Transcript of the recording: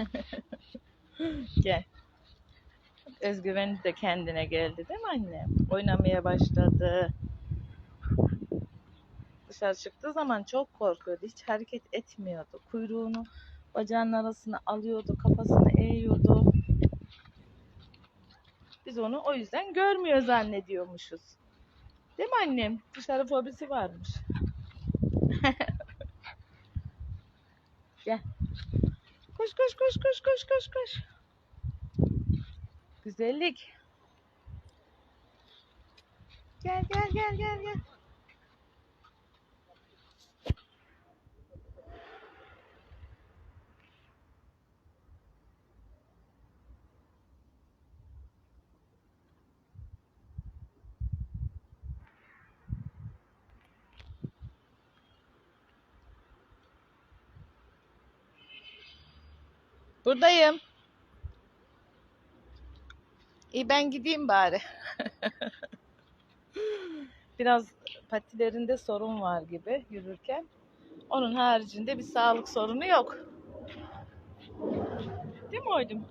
Gel. Özgüveni de kendine geldi değil mi anne? Oynamaya başladı. Dışarı çıktığı zaman çok korkuyordu. Hiç hareket etmiyordu. Kuyruğunu bacağının arasına alıyordu. Kafasını eğiyordu. Biz onu o yüzden görmüyor zannediyormuşuz. Değil mi annem? Dışarı fobisi varmış. Gel. Koş koş koş koş koş koş koş. Güzellik. Gel gel gel gel gel. Buradayım. İyi ben gideyim bari. Biraz patilerinde sorun var gibi yürürken. Onun haricinde bir sağlık sorunu yok. Değil mi oydum?